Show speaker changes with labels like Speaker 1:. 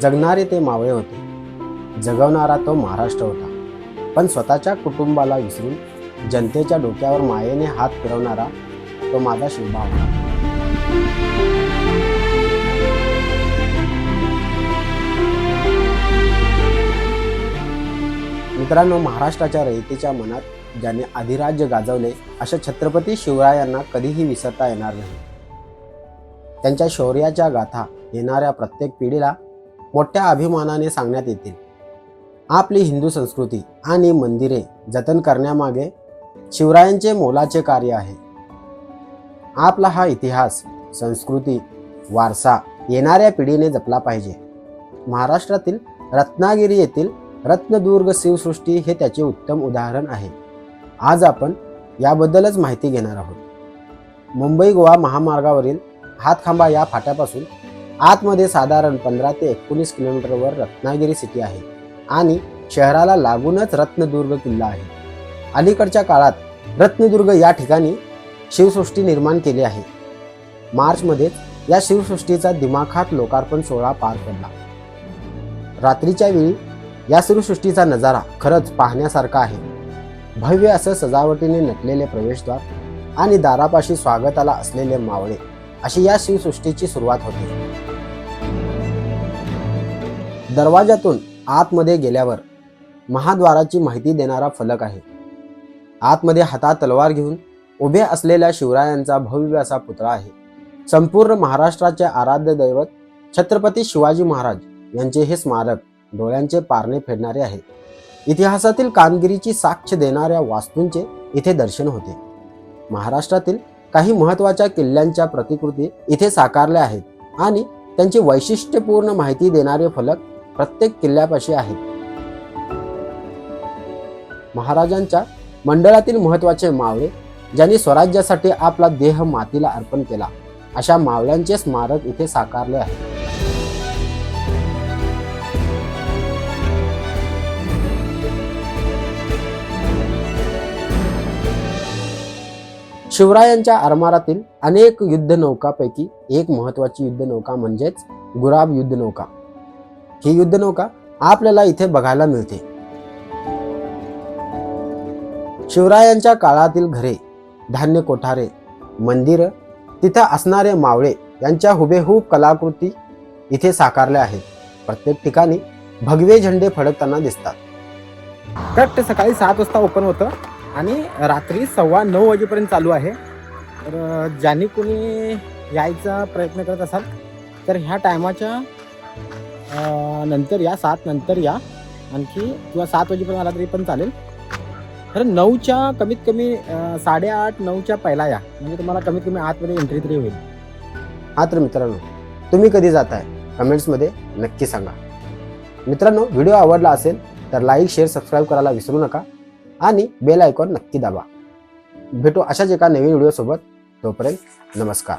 Speaker 1: जगणारे ते मावळे होते. जगवणारा तो महाराष्ट्र होता. पण स्वतःच्या कुटुंबाला विसरून जनतेच्या डोक्यावर मायेने हात फिरवणारा तो माझा शिवबा होता. मित्रांनो महाराष्ट्राच्या रयतेच्या मनात ज्याने अधिराज्य गाजवले अशा छत्रपती शिवरायांना कधीही विसरता येणार नाही. त्यांच्या शौर्याच्या गाथा येणाऱ्या प्रत्येक पिढीला मोठ्या अभिमानाने सांगण्यात येतील. आपली हिंदू संस्कृती आणि मंदिरे जतन करण्यामागे शिवरायांचे मोलाचे कार्य आहे. आपला हा इतिहास संस्कृती वारसा येणाऱ्या पिढीने जपला पाहिजे. महाराष्ट्रातील रत्नागिरी येथील रत्नदुर्ग शिवसृष्टी हे त्याचे उत्तम उदाहरण आहे. आज आपण याबद्दलच माहिती घेणार आहोत. मुंबई गोवा महामार्गावरील हातखांबा या फाट्यापासून आतमध्ये साधारण पंधरा ते एकोणीस किलोमीटरवर रत्नागिरी सिटी आहे आणि शहराला लागूनच रत्नदुर्ग किल्ला आहे. अलीकडच्या काळात रत्नदुर्ग या ठिकाणी शिवसृष्टी निर्माण केली आहे. मार्चमध्येच या शिवसृष्टीचा दिमाखात लोकार्पण सोहळा पार पडला. रात्रीच्या वेळी या शिवसृष्टीचा नजारा खरंच पाहण्यासारखा आहे. भव्य असं सजावटीने नटलेले प्रवेशद्वार आणि दारापाशी स्वागताला असलेले मावळे अशी या शिवसृष्टीची सुरुवात होते. दरवाजातून आतमध्ये गेल्यावर महाद्वाराची माहिती देणारा फलक आहे. आतमध्ये हातात तलवार घेऊन उभे असलेल्या शिवरायांचा भव्य असा पुतळा आहे. संपूर्ण महाराष्ट्राचे आराध्य दैवत छत्रपती शिवाजी महाराज यांचे हे स्मारक डोळ्यांचे पारणे फेडणारे आहे. इतिहासातील कामगिरीची साक्ष देणाऱ्या वास्तूंचे इथे दर्शन होते. महाराष्ट्रातील काही महत्त्वाच्या किल्ल्यांच्या प्रतिकृती इथे साकारल्या आहेत आणि त्यांची वैशिष्ट्यपूर्ण माहिती देणारे फलक प्रत्येक किल्ल्यापाशी आहेत महाराजांच्या मंडळातील महत्त्वाचे मावळे ज्यांनी स्वराज्यासाठी आपला देह मातीला अर्पण केला अशा मावळ्यांचे स्मारक इथे साकारले आहे. शिवरायांच्या आरमारातील अनेक युद्धनौकापैकी एक महत्वाची युद्धनौका म्हणजेच गुराब युद्धनौका. ही युद्धनौका आपल्याला इथे बघायला मिळते. शिवरायांच्या काळातील घरे धान्य कोठारे मंदिर तिथं असणारे मावळे यांच्या हुबेहूब कलाकृती इथे साकारल्या आहेत. प्रत्येक ठिकाणी भगवे झेंडे फडकताना दिसतात.
Speaker 2: कट सकाळी सात वाजता ओपन होतं आणि रात्री सव्वा नऊ वाजेपर्यंत चालू आहे. तर ज्यांनी कोणी यायचा प्रयत्न करत असाल तर ह्या टायमाच्या नंतर या सात नंतर या. आणखी किंवा सात वाजेपर्यंत आला तरी पण चालेल. तर नऊच्या कमीत कमी साडेआठ नऊच्या पहिला या. म्हणजे तुम्हाला कमीत कमी आतमध्ये एंट्री तरी होईल.
Speaker 1: हा तर मित्रांनो तुम्ही कधी जाताय? कमेंट्समध्ये नक्की सांगा. मित्रांनो व्हिडिओ आवडला असेल तर लाईक शेअर सबस्क्राईब करायला विसरू नका. आणि बेल आयकॉन नक्की दाबा. भेटू अशाच एका नवीन व्हिडिओसोबत. तोपर्यंत नमस्कार.